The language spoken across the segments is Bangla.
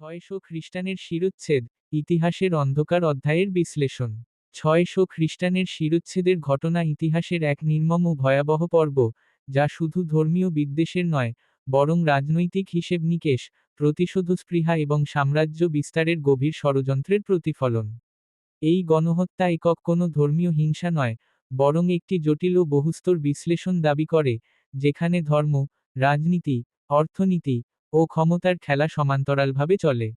ছয়শো খ্রিস্টানের শিরোচ্ছেদ, ইতিহাসের অন্ধকার অধ্যায়ের বিশ্লেষণ। ছয়শো খ্রিস্টানের শিরোচ্ছেদের ঘটনা ইতিহাসের এক নির্মম ও ভয়াবহ পর্ব, যা শুধু ধর্মীয় বিদ্বেষের নয়, বরং রাজনৈতিক হিসেব নিকেশ, প্রতিশোধস্পৃহা এবং সাম্রাজ্য বিস্তারের গভীর ষড়যন্ত্রের প্রতিফলন। এই গণহত্যা একক কোনো ধর্মীয় হিংসা নয়, বরং একটি জটিল ও বহুস্তর বিশ্লেষণ দাবি করে, যেখানে ধর্ম, রাজনীতি, অর্থনীতি ও ক্ষমতার খেলা সমান্তরালভাবে চলে।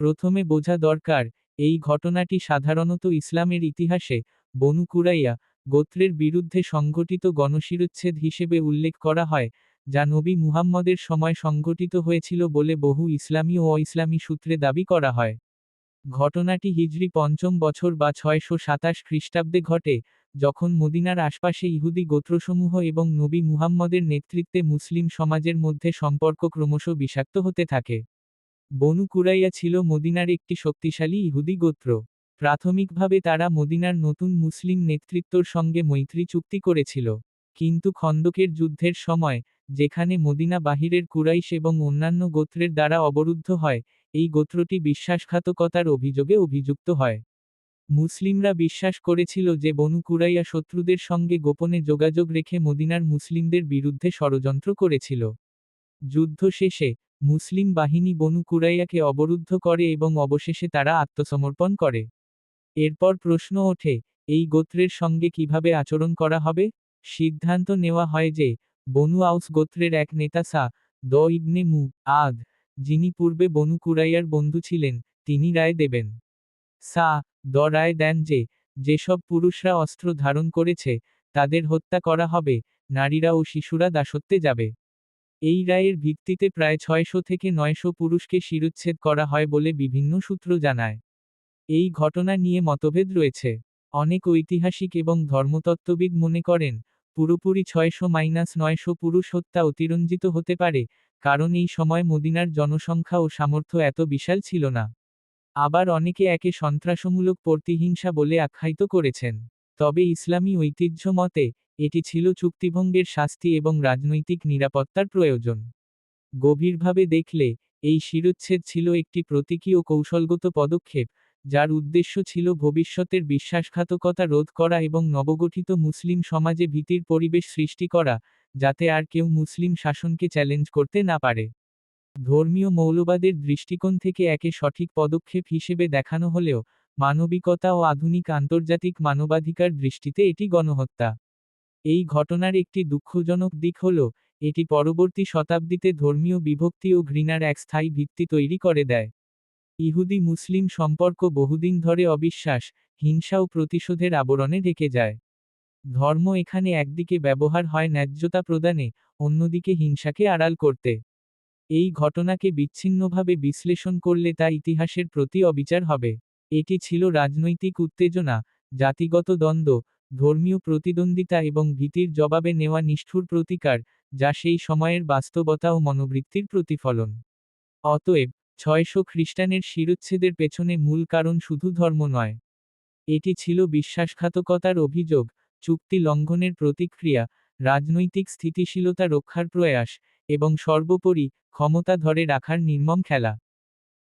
প্রথমে বোঝা দরকার, এই ঘটনাটি সাধারণত ইসলামের ইতিহাসে বনু কুরাইয়া গোত্রের বিরুদ্ধে সংঘটিত গণশিরোচ্ছেদ হিসেবে উল্লেখ করা হয়, যা নবী মুহাম্মদের সময় সংঘটিত হয়েছিল বলে বহু ইসলামী ও ইসলামী সূত্রে দাবি করা হয়। ঘটনাটি হিজরি পঞ্চম বছর বা ছয়শো সাতাশ খ্রিস্টাব্দে ঘটে যখন মদিনার আশপাশে ইহুদি গোত্রসমূহ এবং নবী মুহাম্মদের নেতৃত্বে মুসলিম সমাজের মধ্যে সম্পর্ক ক্রমশ বিষাক্ত হতে থাকে। বনু কুরাইয়া ছিল মদিনার একটি শক্তিশালী ইহুদি গোত্র। প্রাথমিকভাবে তারা মদিনার নতুন মুসলিম নেতৃত্বর সঙ্গে মৈত্রী চুক্তি করেছিল। কিন্তু খন্দকের যুদ্ধের সময়, যেখানে মদিনা বাহিরের কুরাইশ এবং অন্যান্য গোত্রের দ্বারা অবরুদ্ধ হয়, এই গোত্রটি বিশ্বাসঘাতকতার অভিযোগে অভিযুক্ত হয়। মুসলিমরা বিশ্বাস করেছিল যে বনু কুরাইয়া শত্রুদের সঙ্গে গোপনে যোগাযোগ রেখে মদিনার মুসলিমদের বিরুদ্ধে ষড়যন্ত্র করেছিল। যুদ্ধ শেষে মুসলিম বাহিনী বনু কুরাইয়াকে অবরুদ্ধ করে এবং অবশেষে তারা আত্মসমর্পণ করে। এরপর প্রশ্ন ওঠে, এই গোত্রের সঙ্গে কীভাবে আচরণ করা হবে? সিদ্ধান্ত নেওয়া হয় যে, বনু আউস গোত্রের এক নেতা সা, দ ইবনে মু, আদ, যিনি পূর্বে বনু কুরাইয়ার বন্ধু ছিলেন, তিনি রায় দেবেন। সা দ রায় দেন যে, যেসব পুরুষরা অস্ত্র ধারণ করেছে, তাদের হত্যা করা হবে, নারীরা ও শিশুরা দাসত্বে যাবে। এই রায়ের ভিত্তিতে প্রায় ছয়শো থেকে নয়শো পুরুষকে শিরুচ্ছেদ করা হয় বলে বিভিন্ন সূত্র জানায়। এই ঘটনা নিয়ে মতভেদ রয়েছে। অনেক ঐতিহাসিক এবং ধর্মতত্ত্ববিদ মনে করেন, পুরোপুরি ছয়শো মাইনাস নয়শো পুরুষ হত্যা অতিরঞ্জিত হতে পারে, কারণ এই সময় মদিনার জনসংখ্যা ও সামর্থ্য এত বিশাল ছিল না। আবার অনেকে একে সন্ত্রাসমূলক প্রতিহিংসা বলে আখ্যায়িত করেছেন। তবে ইসলামী ঐতিহ্য মতে, এটি ছিল চুক্তিভঙ্গের শাস্তি এবং রাজনৈতিক নিরাপত্তার প্রয়োজন। গভীরভাবে দেখলে, এই শিরোচ্ছেদ ছিল একটি প্রতীকী ও কৌশলগত পদক্ষেপ, যার উদ্দেশ্য ছিল ভবিষ্যতের বিশ্বাসঘাতকতা রোধ করা এবং নবগঠিত মুসলিম সমাজে ভীতির পরিবেশ সৃষ্টি করা, যাতে আর কেউ মুসলিম শাসনকে চ্যালেঞ্জ করতে না পারে। ধর্মীয় মৌলবাদের দৃষ্টিকোণ থেকে একে সঠিক পদক্ষেপ হিসেবে দেখানো হলেও, মানবিকতা ও আধুনিক আন্তর্জাতিক মানবাধিকার দৃষ্টিতে এটি গণহত্যা। এই ঘটনার একটি দুঃখজনক দিক হল, এটি পরবর্তী শতাব্দীতে ধর্মীয় বিভক্তি ও ঘৃণার এক স্থায়ী ভিত্তি তৈরি করে দেয়। ইহুদি মুসলিম সম্পর্ক বহুদিন ধরে অবিশ্বাস, হিংসা ও প্রতিশোধের আবরণে ঢেকে যায়। ধর্ম এখানে একদিকে ব্যবহার হয় ন্যায্যতা প্রদানে, অন্যদিকে হিংসাকে আড়াল করতে। এই ঘটনাকে বিচ্ছিন্নভাবে বিশ্লেষণ করলে তা ইতিহাসের প্রতি অবিচার হবে। এটি ছিল রাজনৈতিক উত্তেজনা, জাতিগত দ্বন্দ্ব, ধর্মীয় প্রতিদ্বন্দ্বিতা এবং ভীতির জবাবে নেওয়া নিষ্ঠুর প্রতিকার, যা সেই সময়ের বাস্তবতা ও মনোবৃত্তির প্রতিফলন। অতএব, ছয়শো খ্রিস্টানের শিরোচ্ছেদের পেছনে মূল কারণ শুধু ধর্ম নয়। এটি ছিল বিশ্বাসঘাতকতার অভিযোগ, চুক্তি লঙ্ঘনের প্রতিক্রিয়া, রাজনৈতিক স্থিতিশীলতা রক্ষার প্রয়াস এবং সর্বোপরি ক্ষমতা ধরে রাখার নির্মম খেলা।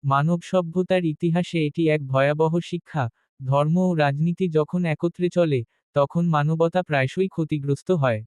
মানব সভ্যতার ইতিহাসে এটি এক ভয়াবহ শিক্ষা, ধর্ম ও রাজনীতি যখন একত্রে চলে, তখন মানবতা প্রায়শই ক্ষতিগ্রস্ত হয়।